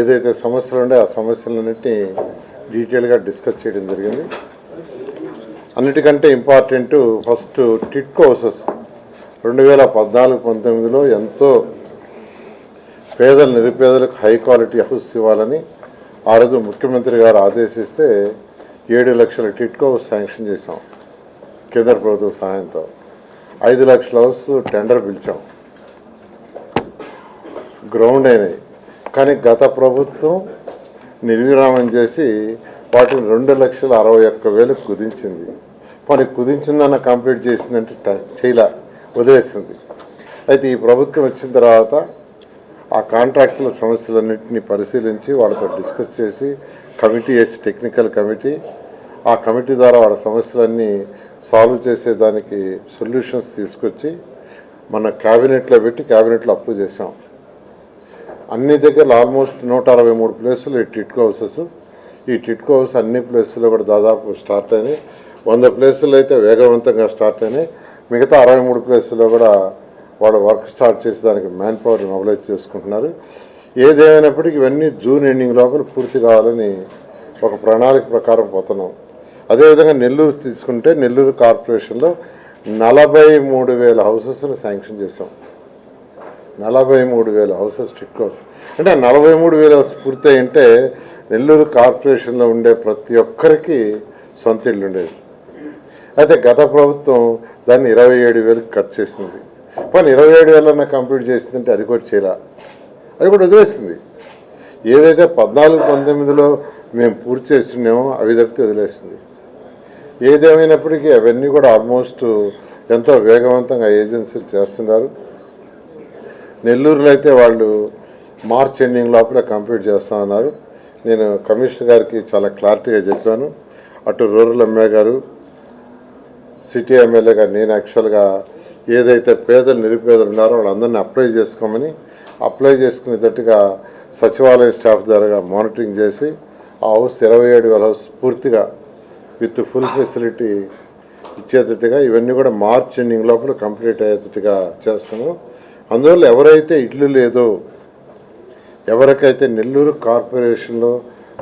ఏదైతే సమస్యలు ఉండే ఆ సమస్యలన్నింటినీ డీటెయిల్గా డిస్కస్ చేయడం జరిగింది. అన్నిటికంటే ఇంపార్టెంట్ ఫస్ట్ టిట్కో హౌసెస్ రెండు వేల పద్నాలుగు పంతొమ్మిదిలో ఎంతో పేదల నిరుపేదలకు హై క్వాలిటీ హౌస్ ఇవ్వాలని ఆ రోజు ముఖ్యమంత్రి గారు ఆదేశిస్తే ఏడు లక్షల టిట్కో హౌస్ శాంక్షన్ చేశాం కేంద్ర ప్రభుత్వ సహాయంతో. ఐదు లక్షల హౌస్ టెండర్ పిలిచాం. గ్రౌండ్ అయినాయి. కానీ గత ప్రభుత్వం నిర్విరామం చేసి వాటిని రెండు లక్షల అరవై ఒక్క వేలకు కుదించింది. మరి కుదించిందన్న కంప్లీట్ చేసిందంటే ట- చేయలే వదిలేసింది. అయితే ఈ ప్రభుత్వం వచ్చిన తర్వాత ఆ కాంట్రాక్టుల సమస్యలన్నింటినీ పరిశీలించి వాళ్ళతో డిస్కస్ చేసి కమిటీ వేసి టెక్నికల్ కమిటీ ఆ కమిటీ ద్వారా వాళ్ళ సమస్యలన్నీ సాల్వ్ చేసేదానికి సొల్యూషన్స్ తీసుకొచ్చి మన క్యాబినెట్లో పెట్టి క్యాబినెట్లో అప్రూవ్ చేసాం. అన్ని దగ్గర ఆల్మోస్ట్ నూట అరవై మూడు ప్లేసులు ఈ టిట్కో హౌసెస్ ఈ టిట్కో హౌస్ అన్ని ప్లేసుల్లో కూడా దాదాపు స్టార్ట్ అయినాయి. వంద ప్లేసులు అయితే వేగవంతంగా స్టార్ట్ అయినాయి. మిగతా అరవై మూడు ప్లేసుల్లో కూడా వాళ్ళు వర్క్ స్టార్ట్ చేసి దానికి మ్యాన్ పవర్ మొబిలైజ్ చేసుకుంటున్నారు. ఏదేమైనప్పటికీ ఇవన్నీ జూన్ ఎండింగ్ లోపల పూర్తి కావాలని ఒక ప్రణాళిక ప్రకారం పోతున్నాం. అదేవిధంగా నెల్లూరు తీసుకుంటే నెల్లూరు కార్పొరేషన్లో నలభై మూడు వేల హౌసెస్ని శాంక్షన్ చేసాం నలభై మూడు వేల హౌసెస్ టిక్ హౌస్. అంటే నలభై మూడు వేల పూర్తి పూర్తయి ఉంటే నెల్లూరు కార్పొరేషన్లో ఉండే ప్రతి ఒక్కరికి సొంత ఇల్లు ఉండేది అయితే గత ప్రభుత్వం దాన్ని ఇరవై ఏడు వేలకు కట్ చేసింది. కానీ ఇరవై ఏడు వేలన్నా కంప్లీట్ చేసిందంటే అది కూడా చేయరా అది కూడా వదిలేసింది. ఏదైతే పద్నాలుగు పంతొమ్మిదిలో మేము పూర్తి చేస్తున్నామో అవి తప్పితే వదిలేసింది. ఏదేమైనప్పటికీ అవన్నీ కూడా ఆల్మోస్ట్ ఎంతో వేగవంతంగా ఏజెన్సీలు చేస్తున్నారు. నెల్లూరులో అయితే వాళ్ళు మార్చ్ ఎండింగ్ లోపల కంప్లీట్ చేస్తామన్నారు నేను కమిషనర్ గారికి చాలా క్లారిటీగా చెప్పాను. అటు రూరల్ ఎమ్మెల్యే గారు సిటీ ఎమ్మెల్యే గారు నేను యాక్చువల్గా ఏదైతే పేదలు నిరుపేదలు ఉన్నారో వాళ్ళందరినీ అప్లై చేసుకోమని అప్లై చేసుకునేటట్టుగా సచివాలయం స్టాఫ్ ద్వారా మానిటరింగ్ చేసి ఆ హౌస్ ఇరవై ఏడు వేల హౌస్ పూర్తిగా విత్ ఫుల్ ఫెసిలిటీ ఇచ్చేటట్టుగా ఇవన్నీ కూడా మార్చ్ ఎండింగ్ లోపల కంప్లీట్ అయ్యేటట్టుగా చేస్తాను అందువల్ల ఎవరైతే ఇల్లు లేదో ఎవరికైతే నెల్లూరు కార్పొరేషన్లో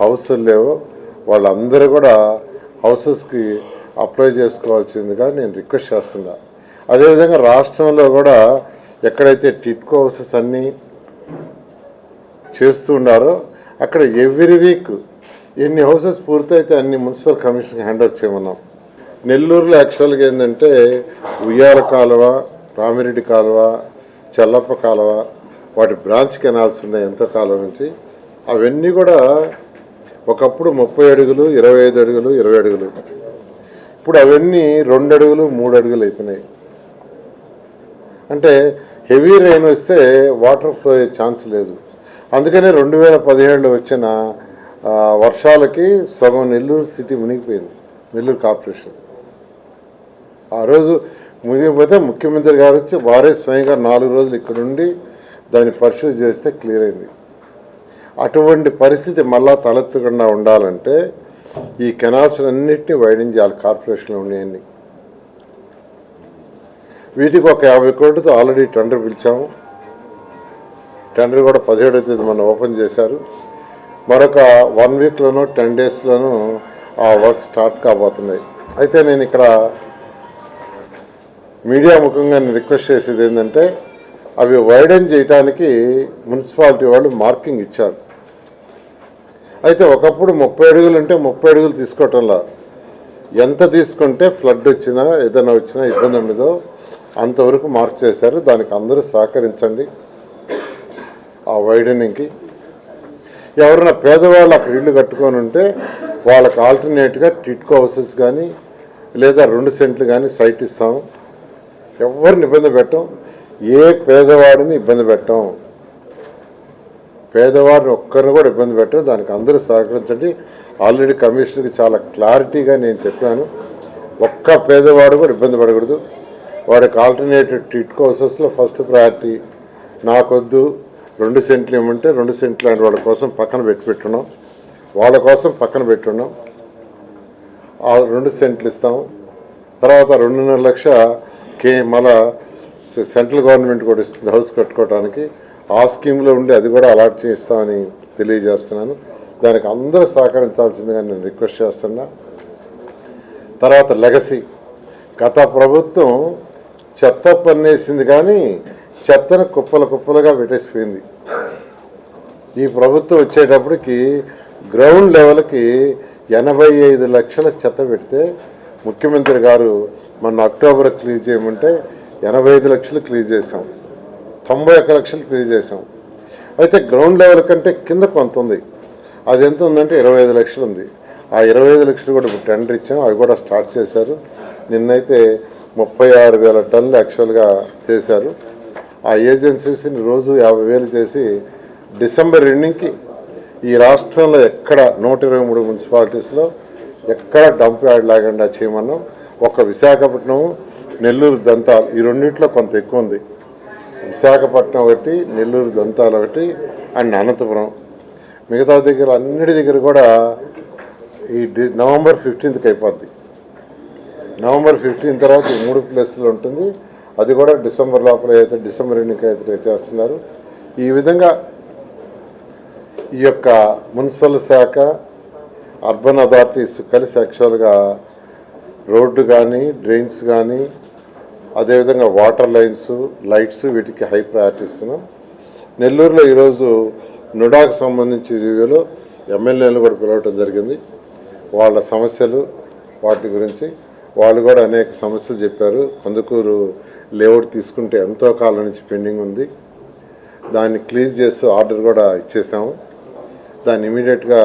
హౌసులు లేవో వాళ్ళందరూ కూడా హౌసెస్కి అప్లై చేసుకోవాల్సిందిగా నేను రిక్వెస్ట్ చేస్తున్నా. అదేవిధంగా రాష్ట్రంలో కూడా ఎక్కడైతే టిట్కో హౌసెస్ అన్నీ చేస్తూ ఉన్నారో అక్కడ ఎవ్రీ వీక్ ఎన్ని హౌసెస్ పూర్తయితే అన్ని మున్సిపల్ కమిషన్కి హ్యాండ్ ఓవర్ చేయమన్నాం. నెల్లూరులో యాక్చువల్గా ఏంటంటే ఉయ్యాల కాలువ రామిరెడ్డి కాలువ చెల్లప్ప కాలువ వాటి బ్రాంచ్ కెనాల్స్ ఉన్నాయి ఎంతో కాలం నుంచి. అవన్నీ కూడా ఒకప్పుడు ముప్పై అడుగులు ఇరవై ఐదు అడుగులు ఇరవై అడుగులు. ఇప్పుడు అవన్నీ రెండు అడుగులు మూడు అడుగులు అయిపోయినాయి. అంటే హెవీ రెయిన్ వస్తే వాటర్ ఫ్లో అయ్యే ఛాన్స్ లేదు. అందుకనే రెండు వేల పదిహేడులో వచ్చిన వర్షాలకి సగం నెల్లూరు సిటీ మునిగిపోయింది. నెల్లూరు కార్పొరేషన్. ఆ రోజు మునిగిపోతే ముఖ్యమంత్రి గారు వచ్చి వారే స్వయంగా నాలుగు రోజులు ఇక్కడుండి దాన్ని పరిశోధన చేస్తే క్లియర్ అయింది. అటువంటి పరిస్థితి మళ్ళా తలెత్తకుండా ఉండాలంటే ఈ కెనాల్స్ అన్నింటినీ వైడింగ్ చేయాలి కార్పొరేషన్లో ఉన్నాయన్ని. వీటికి ఒక యాభై కోట్లతో ఆల్రెడీ టెండర్ పిలిచాము. టెండర్ కూడా పదిహేడవ తేదీ మనం ఓపెన్ చేశారు. మరొక వన్ వీక్లోనూ టెన్ డేస్లోనూ ఆ వర్క్ స్టార్ట్ కాబోతున్నాయి. అయితే నేను ఇక్కడ మీడియా ముఖంగా నేను రిక్వెస్ట్ చేసేది ఏంటంటే అవి వైడెన్ చేయడానికి మున్సిపాలిటీ వాళ్ళు మార్కింగ్ ఇచ్చారు. అయితే ఒకప్పుడు ముప్పై అడుగులు ఉంటే ముప్పై అడుగులు తీసుకోవటంలా. ఎంత తీసుకుంటే ఫ్లడ్ వచ్చినా ఏదైనా వచ్చినా ఇబ్బంది ఉండదో. అంతవరకు మార్క్ చేశారు. దానికి అందరూ సహకరించండి. ఆ వైడనింగ్కి. ఎవరైనా పేదవాళ్ళు అక్కడ ఇల్లు కట్టుకొని ఉంటే వాళ్ళకి ఆల్టర్నేట్గా టిట్కో హౌసెస్ కానీ లేదా రెండు సెంట్లు కానీ సైట్ ఇస్తాము. ఎవరిని ఇబ్బంది పెట్టం? ఏ పేదవాడిని ఇబ్బంది పెట్టం? పేదవాడిని ఒక్కరిని కూడా ఇబ్బంది పెట్టం. దానికి అందరూ సహకరించండి. ఆల్రెడీ కమిషనర్కి చాలా క్లారిటీగా నేను చెప్పాను. ఒక్క పేదవాడు కూడా ఇబ్బంది పడకూడదు. వాడికి ఆల్టర్నేటివ్ ట్రీట్ కోర్సెస్లో ఫస్ట్ ప్రయారిటీ. నాకొద్దు. రెండు సెంట్లు ఇవ్వమంటే రెండు సెంట్లు లాంటి వాళ్ళ కోసం పక్కన పెట్టి పెట్టున్నాం. వాళ్ళ కోసం పక్కన పెట్టున్నాం. ఆ రెండు సెంట్లు ఇస్తాం. తర్వాత రెండున్నర లక్ష కే మళ్ళా సెంట్రల్ గవర్నమెంట్ కూడా ఇస్తుంది హౌస్ కట్టుకోవడానికి ఆ స్కీమ్లో ఉండి అది కూడా అలాట్ చేస్తామని తెలియజేస్తున్నాను. దానికి అందరూ సహకరించాల్సిందిగా నేను రిక్వెస్ట్ చేస్తున్నా. తర్వాత లెగసీ. గత ప్రభుత్వం చెత్త పన్నేసింది కానీ చెత్తను కుప్పల కుప్పలుగా పెట్టేసిపోయింది. ఈ ప్రభుత్వం వచ్చేటప్పటికి గ్రౌండ్ లెవెల్కి ఎనభై ఐదు లక్షల చెత్త పెడితే ముఖ్యమంత్రి గారు మొన్న అక్టోబర్ క్లీజ్ చేయమంటే ఎనభై ఐదు లక్షలు క్లీజ్ చేసాం తొంభై ఒక్క లక్షలు క్లీజ్ చేసాం అయితే గ్రౌండ్ లెవెల్ కంటే కింద కొంత ఉంది. అది ఎంత ఉందంటే ఇరవై ఐదు లక్షలు ఉంది. ఆ ఇరవై ఐదు లక్షలు కూడా ఇప్పుడు టెండర్ ఇచ్చాం. అవి కూడా స్టార్ట్ చేశారు. నిన్నైతే ముప్పై ఆరు వేల టన్నులు యాక్చువల్గా చేశారు. ఆ ఏజెన్సీస్ని రోజు యాభై వేలు చేసి డిసెంబర్ ఎండింగ్కి ఈ రాష్ట్రంలో ఎక్కడ నూట ఇరవై మూడు మున్సిపాలిటీస్లో ఎక్కడ డంప్ యార్డ్ లేకుండా చేయమన్నాం. ఒక విశాఖపట్నం నెల్లూరు దంతాలు ఈ రెండింటిలో కొంత ఎక్కువ ఉంది. విశాఖపట్నం ఒకటి నెల్లూరు దంతాలు ఒకటి అండ్ అనంతపురం. మిగతా దగ్గర అన్నిటి దగ్గర కూడా ఈ డి- నవంబర్ ఫిఫ్టీన్త్కి అయిపోద్ది. నవంబర్ ఫిఫ్టీన్ తర్వాత ఈ మూడు ప్లేసులు ఉంటుంది. అది కూడా డిసెంబర్ లోపల అయితే డిసెంబర్ ఎన్నిక అయితే చేస్తున్నారు. ఈ విధంగా ఈ యొక్క మున్సిపల్ శాఖ అర్బన్ అథారిటీస్ కలిసి యాక్చువల్గా రోడ్డు కానీ డ్రైన్స్ కానీ అదేవిధంగా వాటర్ లైన్స్ లైట్స్ వీటికి హై ప్రయారిటీ ఇస్తున్నాం. నెల్లూరులో ఈరోజు నుడాకు సంబంధించి రివ్యూలో ఎమ్మెల్యేలు కూడా పిలవటం జరిగింది. వాళ్ళ సమస్యలు వాటి గురించి వాళ్ళు కూడా అనేక సమస్యలు చెప్పారు. కందుకూరు లేఅవుట్ తీసుకుంటే ఎంతో కాలం నుంచి పెండింగ్ ఉంది. దాన్ని క్లీజ్ చేస్తూ ఆర్డర్ కూడా ఇచ్చేసాము. దాన్ని ఇమీడియట్గా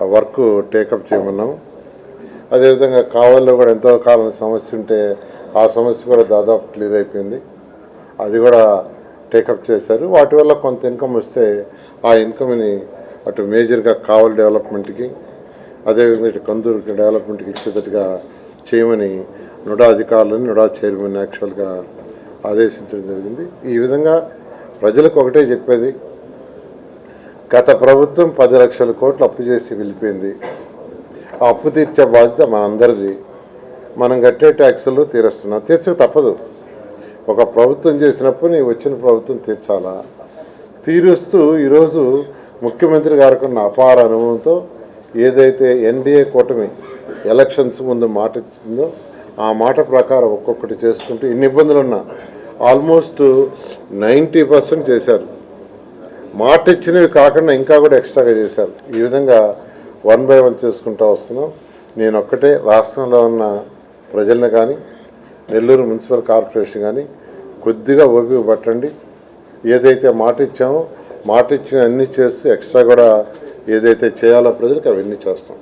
వర్క్ టేకప్ చేయమన్నాం. అదేవిధంగా కావల్లో కూడా ఎంతో కాలం సమస్య ఉంటే ఆ సమస్య కూడా దాదాపు క్లియర్ అయిపోయింది. అది కూడా టేకప్ చేశారు. వాటి వల్ల కొంత ఇన్కమ్ వస్తే ఆ ఇన్కమ్ని అటు మేజర్గా కావల్ డెవలప్మెంట్కి అదేవిధంగా ఇటు కందూరుకి డెవలప్మెంట్కి ఇచ్చేటట్టుగా చేయమని నుడా అధికారులను నుడా చైర్మన్ యాక్చువల్గా ఆదేశించడం జరిగింది. ఈ విధంగా ప్రజలకు ఒకటే చెప్పేది గత ప్రభుత్వం పది లక్షల కోట్లు అప్పు చేసి వెళ్ళిపోయింది. ఆ అప్పు తీర్చే బాధ్యత మనందరిది. మనం కట్టే ట్యాక్సులు తీరుస్తున్నాం తీర్చక తప్పదు. ఒక ప్రభుత్వం చేసినప్పుడు నీ వచ్చిన ప్రభుత్వం తీర్చాలా? తీరుస్తూ ఈరోజు ముఖ్యమంత్రి గారికి ఉన్న అపార అనుభవంతో ఏదైతే ఎన్డీఏ కూటమి ఎలక్షన్స్ ముందు మాట ఇచ్చిందో ఆ మాట ప్రకారం ఒక్కొక్కటి చేసుకుంటూ ఇన్ని ఇబ్బందులు ఉన్నా ఆల్మోస్ట్ నైంటీ పర్సెంట్ చేశారు. మాట ఇచ్చినవి కాకుండా ఇంకా కూడా ఎక్స్ట్రాగా చేశారు. ఈ విధంగా వన్ బై వన్ చేసుకుంటూ వస్తున్నాం. నేను ఒక్కటే రాష్ట్రంలో ఉన్న ప్రజల్ని కానీ నెల్లూరు మున్సిపల్ కార్పొరేషన్ కానీ కొద్దిగా ఓపిక పట్టండి. ఏదైతే మాట ఇచ్చామో మాట ఇచ్చిన అన్నీ చేస్తూ ఎక్స్ట్రా కూడా ఏదైతే చేయాలో ప్రజలకు అవన్నీ చేస్తాం.